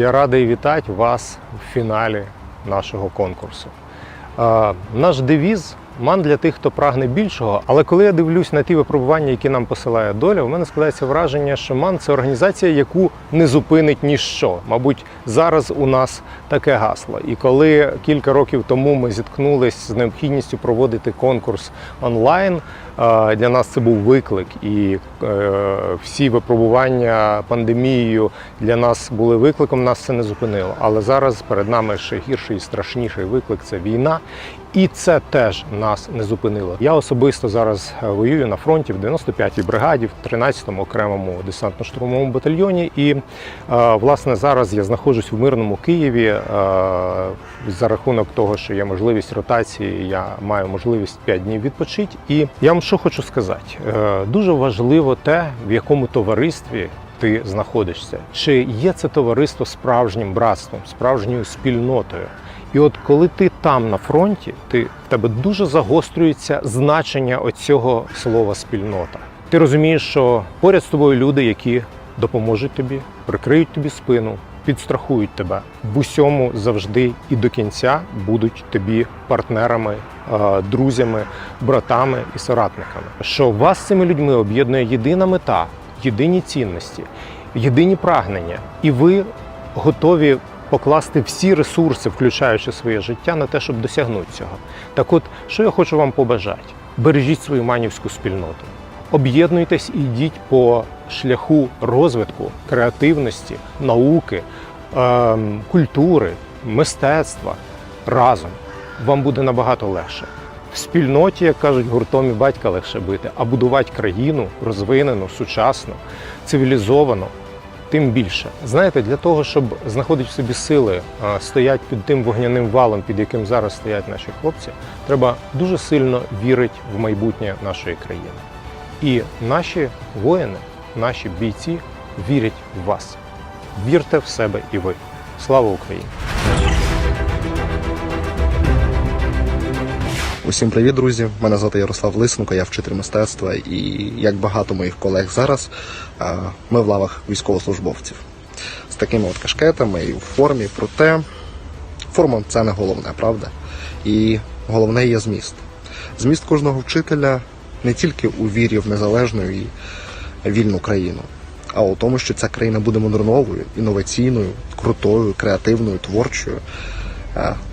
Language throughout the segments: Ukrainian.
Я радий вітати вас в фіналі нашого конкурсу. Е, Наш девіз ман для тих, хто прагне більшого. Але коли я дивлюсь на ті випробування, які нам посилає доля, у мене складається враження, що ман це організація, яку не зупинить ніщо. Мабуть, зараз у нас таке гасло. І коли кілька років тому ми зіткнулись з необхідністю проводити конкурс онлайн, е, для нас це був виклик, і е, всі випробування пандемією для нас були викликом. Нас це не зупинило. Але зараз перед нами ще гірший і страшніший виклик це війна. І це теж нас не зупинило. Я особисто зараз е, воюю на фронті в 95-й бригаді, в 13-му окремому десантно-штурмовому батальйоні. І е, власне зараз я знаходжусь в мирному Києві. Е, За рахунок того, що є можливість ротації, я маю можливість 5 днів відпочити. І я вам що хочу сказати: дуже важливо те, в якому товаристві ти знаходишся. Чи є це товариство справжнім братством, справжньою спільнотою? І от коли ти там на фронті, ти в тебе дуже загострюється значення оцього слова спільнота. Ти розумієш, що поряд з тобою люди, які допоможуть тобі, прикриють тобі спину, підстрахують тебе в усьому завжди і до кінця будуть тобі партнерами, друзями, братами і соратниками. Що вас з цими людьми об'єднує єдина мета, єдині цінності, єдині прагнення, і ви готові покласти всі ресурси, включаючи своє життя, на те, щоб досягнути цього. Так от, що я хочу вам побажати? Бережіть свою манівську спільноту. Об'єднуйтесь і йдіть по шляху розвитку креативності, науки, ем, культури, мистецтва разом. Вам буде набагато легше. В спільноті, як кажуть, гуртом і батька легше бити, а будувати країну розвинену, сучасну, цивілізовану, тим більше. Знаєте, для того, щоб знаходити в собі сили, стоять під тим вогняним валом, під яким зараз стоять наші хлопці, треба дуже сильно вірити в майбутнє нашої країни. І наші воїни, наші бійці вірять в вас. Вірте в себе і ви. Слава Україні! Усім привіт, друзі! Мене звати Ярослав Лисенко, я вчитель мистецтва, і як багато моїх колег зараз, ми в лавах військовослужбовців з такими от кашкетами і в формі. Проте форма це не головне, правда? І головне є зміст. Зміст кожного вчителя не тільки у вірі в незалежну і вільну країну, а у тому, що ця країна буде модерновою, інноваційною, крутою, креативною, творчою,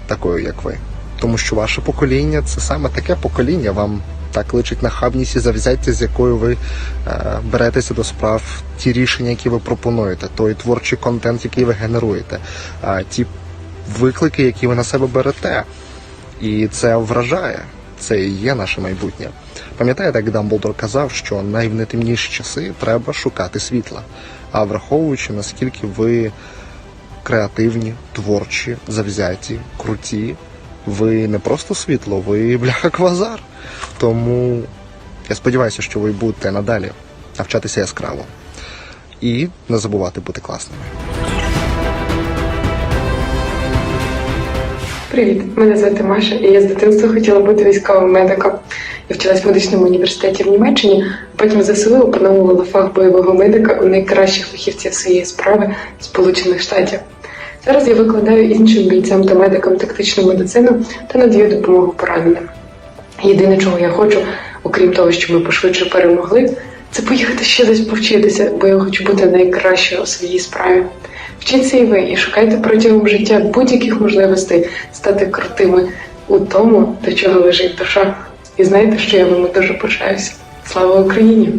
такою, як ви. Тому що ваше покоління це саме таке покоління. Вам так личить нахабність і завзяття, з якою ви е, беретеся до справ, ті рішення, які ви пропонуєте, той творчий контент, який ви генеруєте, ті виклики, які ви на себе берете. І це вражає. Це і є наше майбутнє. Пам'ятаєте, як Дамблдор казав, що навіть в найтемніші часи треба шукати світла. А враховуючи наскільки ви креативні, творчі, завзяті, круті, ви не просто світло, ви бляха квазар. Тому я сподіваюся, що ви будете надалі навчатися яскраво і не забувати бути класними. Привіт, мене звати Маша, і я з дитинства хотіла бути військовим медиком. Я вчилась в медичному університеті в Німеччині, а потім ЗСУ опановувала фах бойового медика у найкращих фахівців своєї справи Сполучених Штатів. Зараз я викладаю іншим бійцям та медикам тактичну медицину та надаю допомогу пораненим. Єдине, чого я хочу, окрім того, що ми пошвидше перемогли, це поїхати ще десь повчитися, бо я хочу бути найкращою у своїй справі. Вчіться і ви, і шукайте протягом життя будь-яких можливостей стати крутими у тому, до чого лежить душа. І знаєте, що я вами дуже пишаюся. Слава Україні!